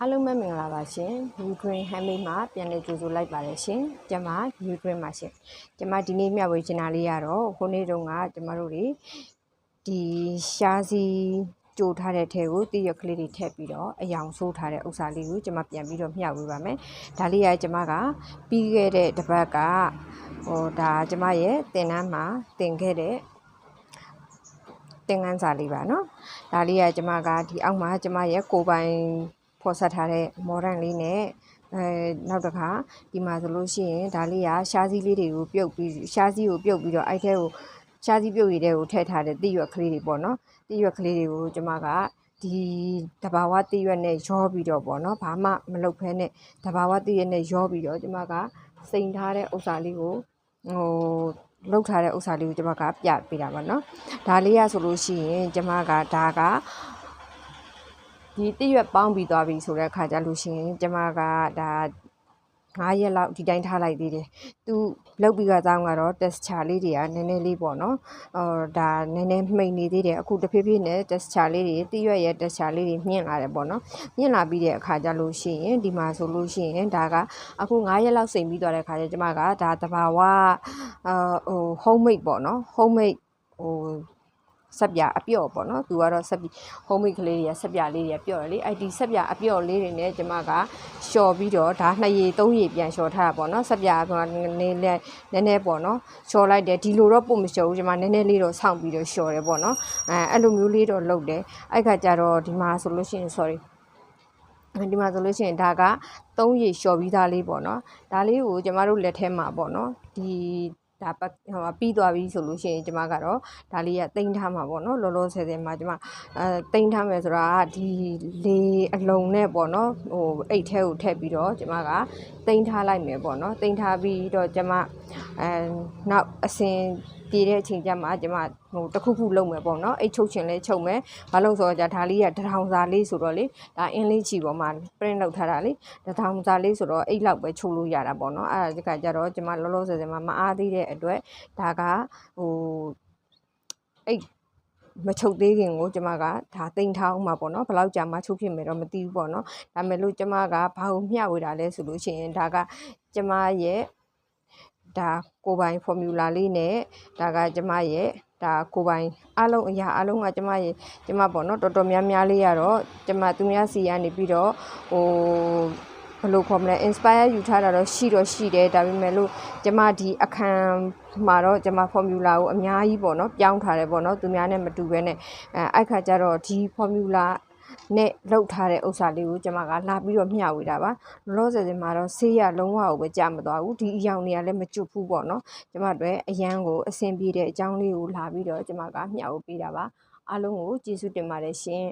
အားလုံးပဲမင်္ဂလာပါရှင်။ Ukraine Handmade မှာပြန်လည်ကြိုဆိုလိုက်ပါတယ်ရှင်။ကျွန်မ Ukraine မှာရှင်။ကျွန်မဒီနေ့မျှဝေချင်တာလေးကတော့ခုနေ့တုန်းကကျွန်မတို့တွေဒီရှားစီကြိုထားတဲ့ထဲကိုတည့်ရက်ကလေးတွေထည့်ပြီးတော့အယောင်ဆိုးထားတဲ့ဥစ္စာလေးကိုကျွန်မပြန်ပြီးတော့မျှဝေပါမယ်။ဒါလေးကကျွန်မကပြီးခဲ့တဲ့တစ်ပတ်ကဟိုဒါကျွန်မရဲ့တင်တန်းမှာတင်ခဲ့တဲ့သင်ခန်းစာလေးပါเนาะဒါလေးကကျမကဒီအောက်မှာကျမရဲ့ကိုယ်ပိုင် ဖော်ဆက်ထားတဲ့ modern လေးနဲ့အဲနောက်တစ်ခါဒီမှာဆိုလို့ရှိရင်ဒါလေးကရှားစည်းလေးတွေကိုပြုတ်ပြီးရှားစည်းကိုပြုတ်ပြီးတော့အဲ့ထဲကိုရှားစည်းပြုတ်ရတဲ့ကိုထည့်ထားတဲ့တိရွက်ကလေးတွေပေါ့နော်တိရွက်ကလေးတွေကိုကျမကဒီတဘာဝတိရွက်နဲ့ရောပြီးတော့ပေါ့နော်ဘာမှမလုပ်ဖဲနဲ့တဘာဝတိရွက်နဲ့ရောပြီးတော့ကျမကစိန်ထားတဲ့ဥစ္စာလေးကိုဟိုလောက်ထားတဲ့ဥစ္စာလေးကိုကျမကပြပေးတာပါနော်ဒါလေးရဆိုလို့ရှိရင်ကျမကဒါက ဒီတည့်ရွက်ပေါင်းပြီးသွားပြီဆိုတဲ့အခါကျလို့ရှိရင်ကျမကဒါ9ရက်လောက်ဒီတိုင်းထားလိုက်သေးတယ်။သူလောက်ပြီးတော့တောင်းကတော့ texture လေးတွေကနည်းနည်းလေးပေါ့နော်။အော်ဒါနည်းနည်းမှိန်နေသေးတယ်။အခုတဖြည်းဖြည်းနဲ့ texture လေးတွေတည့်ရွက်ရဲ့ texture လေးတွေမြင့်လာတယ်ပေါ့နော်။မြင့်လာပြီးတဲ့အခါကျလို့ရှိရင်ဒီမှာဆိုလို့ရှိရင်ဒါကအခု9ရက်လောက်စိန်ပြီးသွားတဲ့အခါကျကျမကဒါတဘာဝအာဟို homemade ပေါ့နော် homemade ဟို ဆက်ပြအပြော့ပေါ့နော်သူကတော့ဆက်ပြ homemade ကလေးတွေကဆက်ပြလေးတွေကပြော့တယ်လေအဲ့ဒီဆက်ပြအပြော့လေးတွေနဲ့ကျမကလျှော်ပြီးတော့ဒါနှစ်ရေသုံးရေပြန်လျှော်ထားတာပေါ့နော်ဆက်ပြကနည်းနည်းနည်းနည်းပေါ့နော်လျှော်လိုက်တယ်ဒီလိုတော့ပုံမလျှော်ဘူးကျမနည်းနည်းလေးတော့ဆောင်းပြီးတော့လျှော်တယ်ပေါ့နော်အဲအဲ့လိုမျိုးလေးတော့လုပ်တယ်အဲ့ခါကျတော့ဒီမှာဆိုလို့ရှိရင် sorry ဒီမှာဆိုလို့ရှိရင်ဒါက3ရေလျှော်ပြီးသားလေးပေါ့နော်ဒါလေးကိုကျမတို့လက်ထဲမှာပေါ့နော်ဒီ ဒါပတ်ဟိုပြီးသွားပြီဆိုလို့ရှိရင်ကျမကတော့ဒါလေးကတိမ့်ထားမှာပေါ့နော်လောလောဆယ်ဆယ်မှာကျမအဲတိမ့်ထားမယ်ဆိုတာကဒီလေအလုံးနဲ့ပေါ့နော်ဟိုအိတ်ထဲကိုထည့်ပြီးတော့ကျမကတိမ့်ထားလိုက်မယ်ပေါ့နော်တိမ့်ထားပြီးတော့ကျမအဲနောက်အစင်ပြေတဲ့အချိန်ကျမှကျမဟိုတစ်ခုခုလုပ်မယ်ပေါ့နော်အိတ်ချုပ်ချင်လဲချုပ်မယ်ဘာလို့ဆိုတော့じゃဒါလေးကတထောင်စာလေးဆိုတော့လေဒါအင်းလေးချီပေါ်မှာ print လုပ်ထားတာလေတထောင်စာလေးဆိုတော့အိတ်လောက်ပဲချုပ်လို့ရတာပေါ့နော်အဲ့ဒါကြတော့ကျမလောလောဆယ်ဆယ်မှာမအားသေးတဲ့အတွက်ဒါကဟိုအိတ်မချုပ်သေးခင်ကိုကျမကဒါတိမ်ထားအောင်မှာပေါ့နော်ဘယ်လောက်ကြာမှချုပ်ဖြစ်မယ်တော့မသိဘူးပေါ့နော်ဒါမဲ့လို့ကျမကဘာကိုမျှဝေတာလဲဆိုလို့ရှိရင်ဒါကကျမရဲ့ ဒါကိုပိုင် formula လေးနဲ့ဒါကကျမရဲ့ဒါကိုပိုင်အားလုံးအရာအားလုံးကကျမရဲ့ကျမပေါ့နော်တော်တော်များများလေးရတော့ကျမသူများစီကနေပြီးတော့ဟိုဘယ်လိုခေါ်မလဲ inspire ယူထားတာတော့ရှိတော့ရှိတယ်ဒါပေမဲ့လို့ကျမဒီအခန်းမှာတော့ကျမ formula ကိုအများကြီးပေါ့နော်ပြောင်းထားတယ်ပေါ့နော်သူများနဲ့မတူဘဲနဲ့အဲအဲ့ခါကျတော့ဒီ formula နဲ့လောက်ထားတဲ့ဥစ္စာလေးကိုကျွန်မကလာပြီးတော့မျှဝေတာပါလောလောဆယ်ဆယ်မှာတော့ဆေးရလုံးဝကိုပဲကြာမသွားဘူးဒီအယောင်တွေကလည်းမကျွတ်ဘူးပေါ့နော်ကျွန်မတို့အရန်ကိုအဆင်ပြေတဲ့အကြောင်းလေးကိုလာပြီးတော့ကျွန်မကမျှဝေပေးတာပါအားလုံးကိုကျေးဇူးတင်ပါတယ်ရှင်